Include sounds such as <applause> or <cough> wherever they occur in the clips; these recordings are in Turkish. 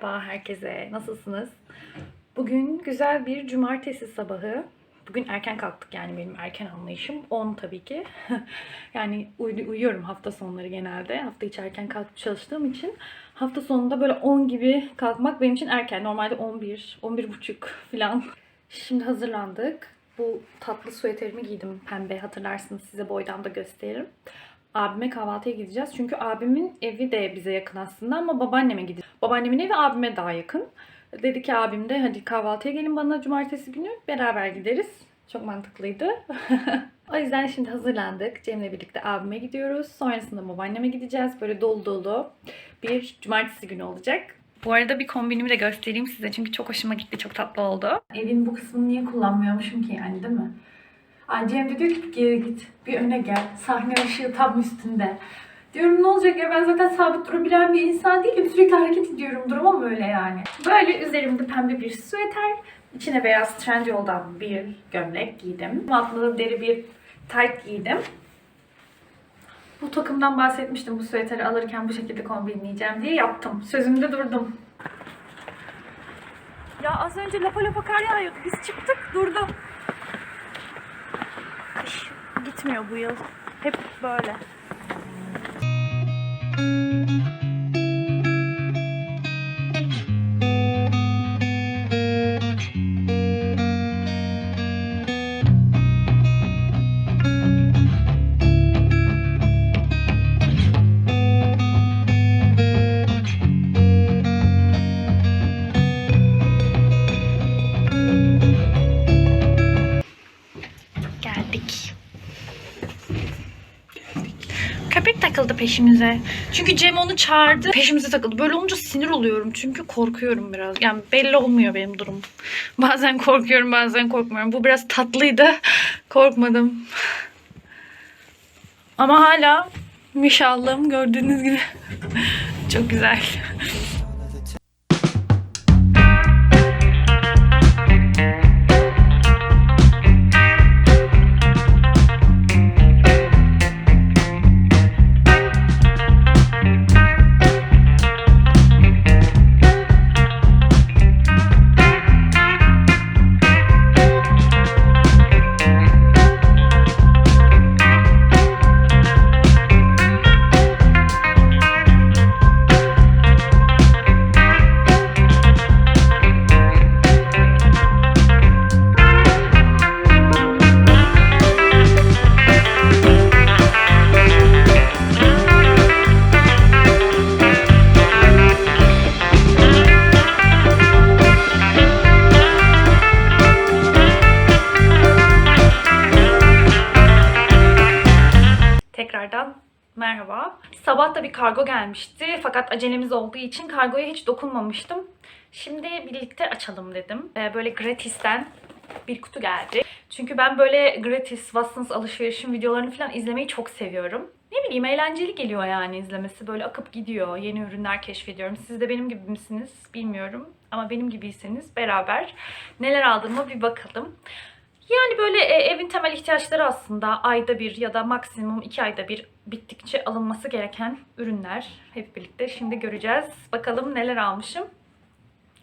herkese. Nasılsınız? Bugün güzel bir cumartesi sabahı. Bugün erken kalktık yani benim erken anlayışım 10 tabii ki. <laughs> yani uy- uyuyorum hafta sonları genelde. Hafta içi erken kalkıp çalıştığım için hafta sonunda böyle 10 gibi kalkmak benim için erken. Normalde 11, 11 buçuk falan. Şimdi hazırlandık. Bu tatlı süeterimi giydim pembe hatırlarsınız size boydan da gösteririm. Abime kahvaltıya gideceğiz. Çünkü abimin evi de bize yakın aslında ama babaanneme gideceğiz. Babaannemin evi abime daha yakın. Dedi ki abim de hadi kahvaltıya gelin bana cumartesi günü beraber gideriz. Çok mantıklıydı. <laughs> o yüzden şimdi hazırlandık. Cem'le birlikte abime gidiyoruz. Sonrasında babaanneme gideceğiz. Böyle dolu dolu bir cumartesi günü olacak. Bu arada bir kombinimi de göstereyim size çünkü çok hoşuma gitti. Çok tatlı oldu. Evin bu kısmını niye kullanmıyormuşum ki yani değil mi? Cem de diyor ki geri git. Bir öne gel. Sahne ışığı tam üstünde. Diyorum ne olacak ya ben zaten sabit durabilen bir insan değilim. Sürekli hareket ediyorum. Durumum öyle yani. Böyle üzerimde pembe bir süveter. içine beyaz Trendyol'dan bir gömlek giydim. Altında da deri bir tayt giydim. Bu takımdan bahsetmiştim. Bu süveteri alırken bu şekilde kombinleyeceğim diye yaptım. Sözümde durdum. Ya az önce lapa lapa kar yağıyordu. Biz çıktık durdu. Kış gitmiyor bu yıl. Hep böyle. Peşimize. Çünkü Cem onu çağırdı. Peşimize takıldı. Böyle olunca sinir oluyorum. Çünkü korkuyorum biraz. Yani belli olmuyor benim durum. Bazen korkuyorum bazen korkmuyorum. Bu biraz tatlıydı. <laughs> Korkmadım. Ama hala müşallahım gördüğünüz gibi. <laughs> Çok güzel. Tekrardan merhaba. Sabah da bir kargo gelmişti fakat acelemiz olduğu için kargoya hiç dokunmamıştım. Şimdi birlikte açalım dedim. Ee, Böyle gratisten bir kutu geldi. Çünkü ben böyle gratis Watsons alışverişim videolarını falan izlemeyi çok seviyorum. Ne bileyim eğlenceli geliyor yani izlemesi. Böyle akıp gidiyor. Yeni ürünler keşfediyorum. Siz de benim gibi misiniz bilmiyorum. Ama benim gibiyseniz beraber neler aldığıma bir bakalım. Yani böyle e, evin temel ihtiyaçları aslında ayda bir ya da maksimum iki ayda bir bittikçe alınması gereken ürünler. Hep birlikte şimdi göreceğiz. Bakalım neler almışım.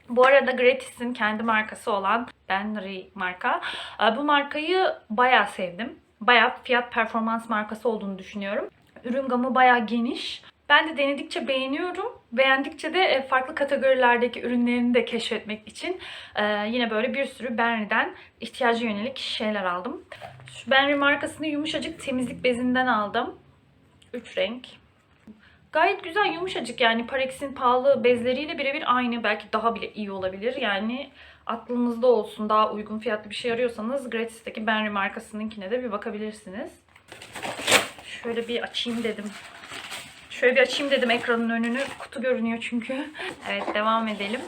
Bu arada Gratis'in kendi markası olan Benry marka. E, Bu markayı bayağı sevdim. Bayağı fiyat performans markası olduğunu düşünüyorum. Ürün gamı bayağı geniş. Ben de denedikçe beğeniyorum. Beğendikçe de e, farklı kategorilerdeki ürünlerini de keşfetmek için e, yine böyle bir sürü Benry'den ihtiyaca yönelik şeyler aldım. Şu Benry markasını yumuşacık temizlik bezinden aldım. 3 renk. Gayet güzel yumuşacık yani Parex'in pahalı bezleriyle birebir aynı. Belki daha bile iyi olabilir. Yani aklınızda olsun daha uygun fiyatlı bir şey arıyorsanız Gratis'teki Benry markasınınkine de bir bakabilirsiniz. Şöyle bir açayım dedim. Şöyle bir açayım dedim ekranın önünü. Kutu görünüyor çünkü. <laughs> Evet devam edelim.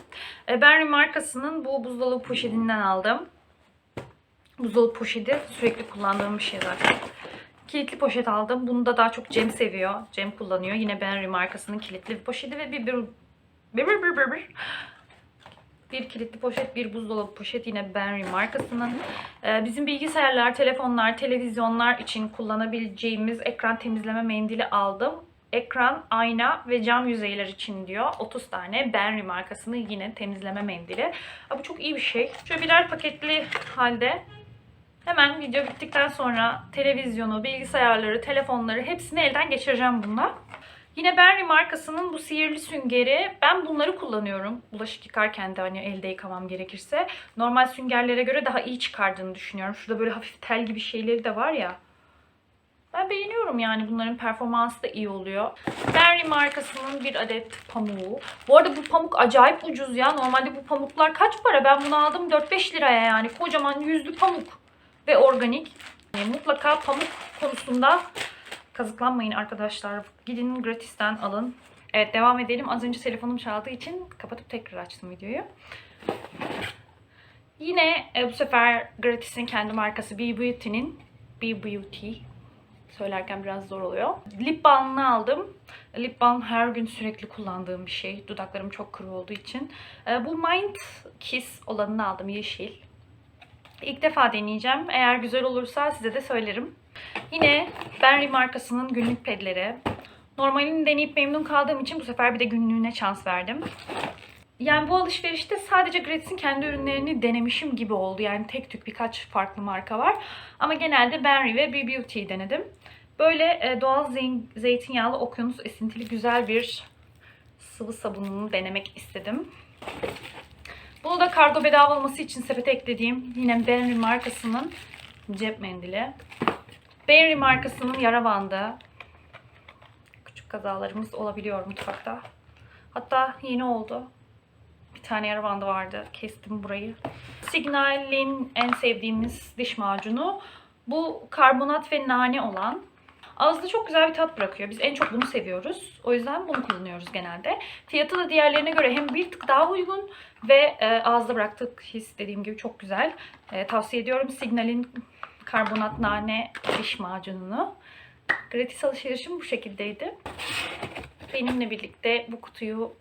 E, Benry markasının bu buzdolabı poşetinden aldım. Buzdolabı poşeti sürekli kullandığım bir şey zaten. Kilitli poşet aldım. Bunu da daha çok Cem seviyor. Cem kullanıyor. Yine Benry markasının kilitli bir poşeti ve bir bir bir bir bir bir, bir. Bir kilitli poşet, bir buzdolabı poşet yine Benry markasının. Ee, bizim bilgisayarlar, telefonlar, televizyonlar için kullanabileceğimiz ekran temizleme mendili aldım. Ekran, ayna ve cam yüzeyler için diyor. 30 tane Benry markasının yine temizleme mendili. Aa, bu çok iyi bir şey. Şöyle birer paketli halde hemen video bittikten sonra televizyonu, bilgisayarları, telefonları hepsini elden geçireceğim bununla. Yine Benry markasının bu sihirli süngeri. Ben bunları kullanıyorum. Bulaşık yıkarken de hani elde yıkamam gerekirse. Normal süngerlere göre daha iyi çıkardığını düşünüyorum. Şurada böyle hafif tel gibi şeyleri de var ya. Ben beğeniyorum yani bunların performansı da iyi oluyor. Benry markasının bir adet pamuğu. Bu arada bu pamuk acayip ucuz ya. Normalde bu pamuklar kaç para? Ben bunu aldım 4-5 liraya yani. Kocaman yüzlü pamuk ve organik. Yani mutlaka pamuk konusunda kazıklanmayın arkadaşlar. Gidin gratisten alın. Evet devam edelim. Az önce telefonum çaldığı için kapatıp tekrar açtım videoyu. Yine e, bu sefer Gratis'in kendi markası Be Beauty'nin Be Beauty söylerken biraz zor oluyor. Lip balmını aldım. Lip balm her gün sürekli kullandığım bir şey. Dudaklarım çok kuru olduğu için. E, bu Mind Kiss olanını aldım yeşil. İlk defa deneyeceğim. Eğer güzel olursa size de söylerim. Yine Benry markasının günlük pedleri. Normalini deneyip memnun kaldığım için bu sefer bir de günlüğüne şans verdim. Yani bu alışverişte sadece Gratis'in kendi ürünlerini denemişim gibi oldu. Yani tek tük birkaç farklı marka var. Ama genelde Benry ve Be Beauty'yi denedim. Böyle e, doğal zeytinyağlı okyanus esintili güzel bir sıvı sabununu denemek istedim. Bunu da kargo bedava olması için sepete eklediğim yine Benry markasının cep mendili. Benry markasının yara bandı. Küçük kazalarımız olabiliyor mutfakta. Hatta yeni oldu. Tane yara bandı vardı. Kestim burayı. Signal'in en sevdiğimiz diş macunu. Bu karbonat ve nane olan. Ağızda çok güzel bir tat bırakıyor. Biz en çok bunu seviyoruz. O yüzden bunu kullanıyoruz genelde. Fiyatı da diğerlerine göre hem bir tık daha uygun ve e, ağızda bıraktık his dediğim gibi çok güzel. E, tavsiye ediyorum Signal'in karbonat nane diş macununu. Gratis alışverişim bu şekildeydi. Benimle birlikte bu kutuyu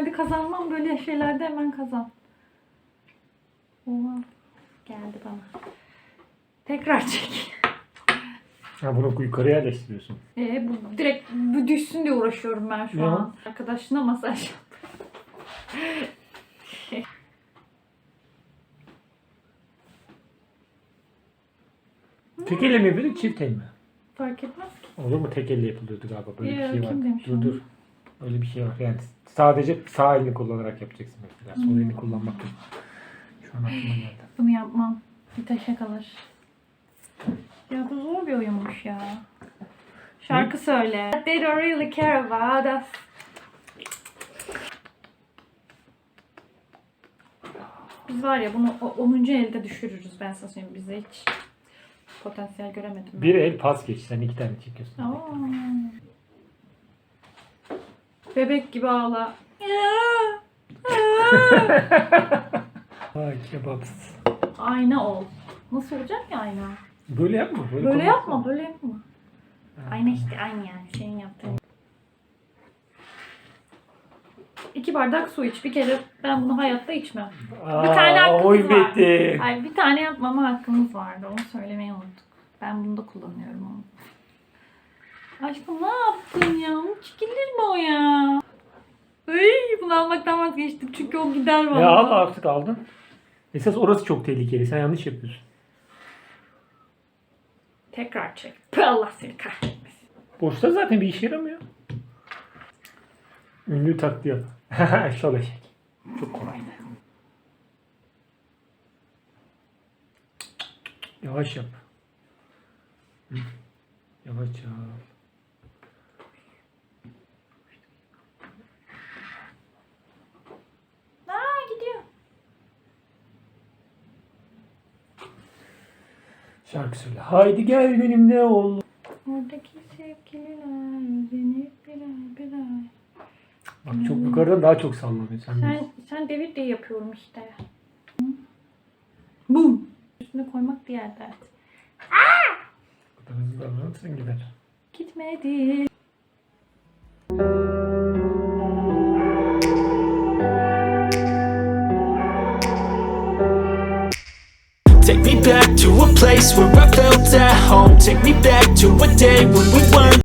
normalde kazanmam böyle şeylerde hemen kazan. Oha. Geldi bana. Tekrar çek. Ha bunu yukarıya yerleştiriyorsun. Ee, bu direkt bu düşsün diye uğraşıyorum ben şu Ne an. Arkadaşına masaj yap. <laughs> Tek elle mi yapıyorduk çift el mi? Fark etmez ki. Olur mu tek elle yapılıyordu galiba böyle bir şey var. kim demiş Dur onu? dur. Öyle bir şey var yani sadece sağ elini kullanarak yapacaksın mesela. Sol Hmm. elini kullanmak yok. Şu an aklıma geldi. Bunu yapmam. Bir taşa kalır. Ya bu zor bir oyunmuş ya. Şarkı söyle. They don't really care about us. Biz var ya bunu o 10. elde düşürürüz ben sana söyleyeyim. Bize hiç potansiyel göremedim. ben. Bir el pas geç. Sen iki tane çekiyorsun. Aa. Bebek gibi ağla. <laughs> Ay kebaps. ayna ol. Nasıl olacak ya ayna? Böyle yapma. Böyle, Böyle konuşma. yapma, böyle yapma. Ayna işte aynı yani senin yaptığın. İki bardak su iç. Bir kere ben bunu hayatta içmem. Aa, Bir tane hakkımız oy var. bitti. Hayır bir tane yapmama hakkımız vardı. Onu söylemeyi unuttuk. Ben bunu da kullanıyorum onu. Aşkım ne yaptın ya? Hiç gidilir mi o ya? Ay, bunu almaktan vazgeçtim çünkü o gider valla. Ya al artık aldın. Esas orası çok tehlikeli. Sen yanlış yapıyorsun. Tekrar çek. Pı Allah seni kahretmesin. Boşta zaten bir işe yaramıyor. Ünlü taklidi yap. <laughs> Şov eşek. Çok kolaydı. Yavaş yap. Yavaş yap. Aa gidiyor. Şarkı söyle. Haydi gel benimle ol. Oradaki sevgililer beni birer birer. Bak çok yukarıdan daha çok sallanıyor. Sen, Sen, sen devir diye yapıyorum işte. Bum. Üstüne koymak diğer dert. Bu kadar hızlı davranırsan gider. Gitmedi. Back to a place where I felt at home. Take me back to a day when we weren't